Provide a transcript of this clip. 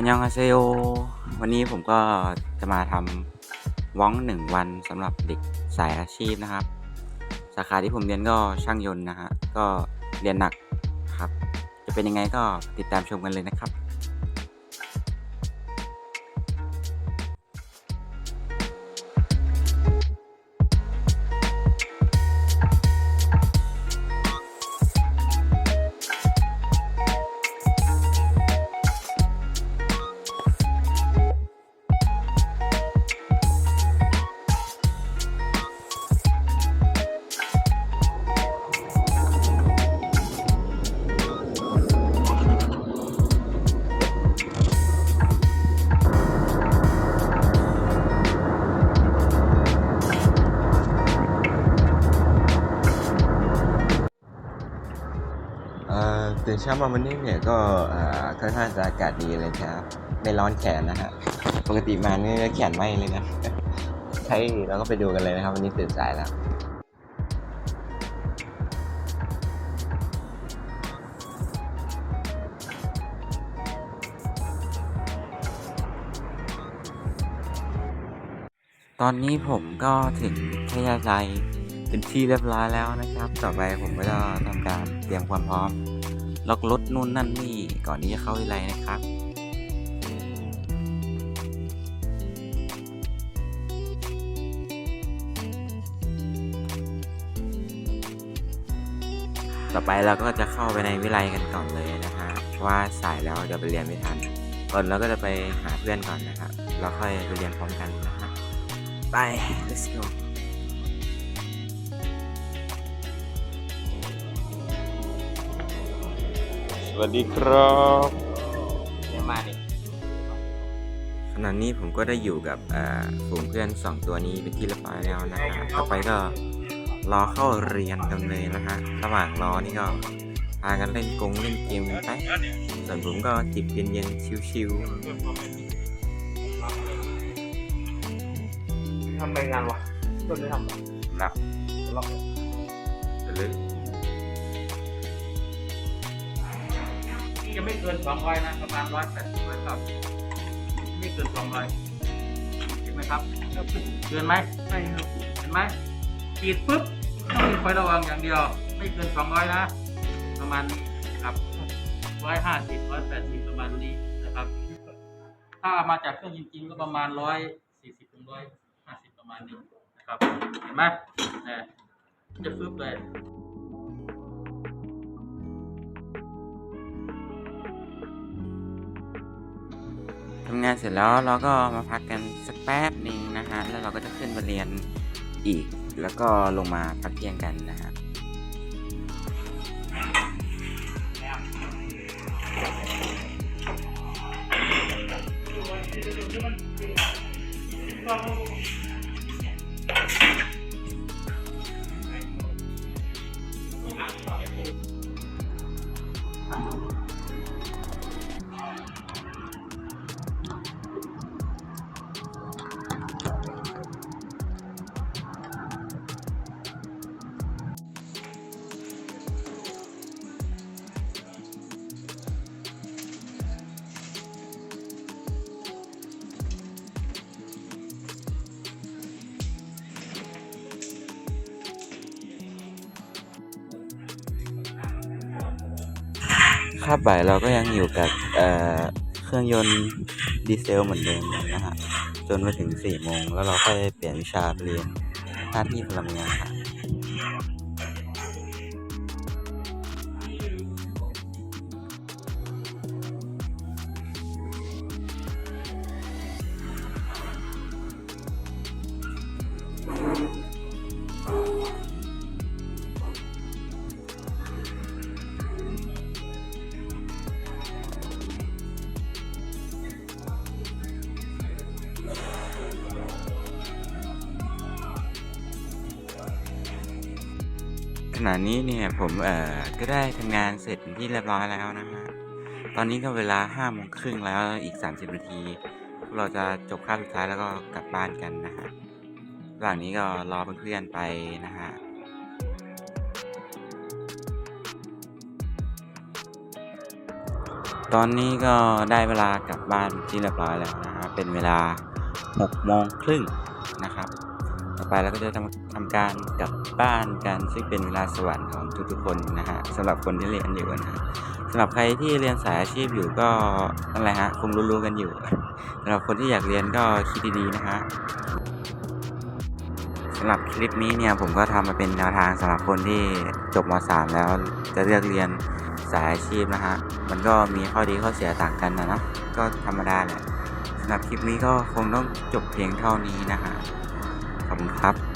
อันยองอาเซโอวันนี้ผมก็จะมาทำว่องหนึ่งวันสำหรับเด็กสายอาชีพนะครับ สาขาที่ผมเรียนก็ช่างยนต์นะฮะก็เรียนหนักครับ จะเป็นยังไงก็ติดตามชมกันเลยนะครับ ตื่นเช้ามาวันนี้เนี่ยก็ค่อนข้างจะอากาศดีเลยครับไม่ร้อนแขนนะฮะปกติมานี่แขนไหมเลยนะใช่เราก็ไปดูกันเลยนะครับ วันนี้ตื่นสายแล้วตอนนี้ผมก็ถึงพยาไลเป็นที่เรียบร้อยแล้วนะครับ ต่อไปผมก็จะทำการเตรียมความพร้อม ล็อกรถนู่นนั่นนี่ก่อนที่จะเข้าวิไลนะครับต่อไปเราก็จะเข้าไปในวิไลกันก่อนเลยนะฮะเพราะว่าสายแล้วเดี๋ยวไปเรียนไม่ทันก่อนเราก็จะไปหาเพื่อนก่อนนะครับแล้วค่อยไปเรียนพร้อมกันนะฮะไป let's go วัสดีครับมาดิขณะนี้ผมก็ได้อยู่กับเอ่อฝูงเพื่อนสองตัวนี้เป็นที่เรียบร้อยแล้วนะฮะต่อไปก็รอเข้าเรียนกันเลยนะฮะระหว่างรอนี่ก็พากันเล่นกงเล่นเกมกันไปส่วนผมก็จิบเย็นๆชิวทำไปงานวะต้นไม่ทำหรอๆหลับล็อกจะลึก จะไม่เกินสองร้อยนะประมาณร้อยแปดสิบร้อยครับไม่เกินสองร้อยเห็นไหมครับเกินไหมไม่ครับเห็นไหมขีดปุ๊บต้องมีคอยระวังอย่างเดียว ไม่เกินสองร้อยนะ ประมาณนี้ครับร้อยห้าสิบร้อยแปดสิบประมาณนี้นะครับ ถ้ามาจากเครื่องจริง ๆ ก็ประมาณร้อยสี่สิบถึงร้อยห้าสิบประมาณนี้นะครับ เห็นไหมเนี่ยจะฟึบเลย ทำงานเสร็จแล้วเราก็มาพักกันสักแป๊บหนึ่งนะฮะแล้วเราก็จะขึ้นมาเรียนอีก แล้วก็ลงมาพักเที่ยงกันนะฮะ คาบบ่ายเราก็ยังอยู่กับเเครื่องยนต์ดีเซลเหมือนเดิมนะฮะจนมาถึงสี่โมงแล้วเราค่อยเปลี่ยนวิชาเรียนหน้าที่พลเมืองค่ะ ณะนี้เนี่ยผมเอ่อก็ได้ทำงานเสร็จที่เรียบร้อยแล้วนะฮะ ตอนนี้ก็เวลาห้าโมงครึ่งแล้วอีกสามสิบนาทีเราจะจบคาบสุดท้ายแล้วก็กลับบ้านกันนะฮะระหว่างนี้ก็รอเพื่อนๆไปนะฮะตอนนี้ก็ได้เวลากลับบ้านที่เรียบร้อยแล้วนะฮะเป็นเวลา6โมงครึ่ง ไปเราก็จะทำทำการกลับบ้านกันซึ่งเป็นเวลาสวรรค์ของทุกๆคนนะฮะสำหรับคนที่เรียนอยู่นะฮะสำหรับใครที่เรียนสายอาชีพอยู่ก็นั่นแหละฮะคงรู้ๆกันอยู่สำหรับคนที่อยากเรียนก็คิดดีๆนะฮะสำหรับคลิปนี้เนี่ยผมก็ทำมาเป็นแนวทางสำหรับคนที่จบม .3 แล้วจะเลือกเรียนสายอาชีพนะฮะ มันก็มีข้อดีข้อเสียต่างกันนะเนาะ ก็ธรรมดาแหละสำหรับคลิปนี้ก็คงต้องจบเพียงเท่านี้นะฮะ ดีครับ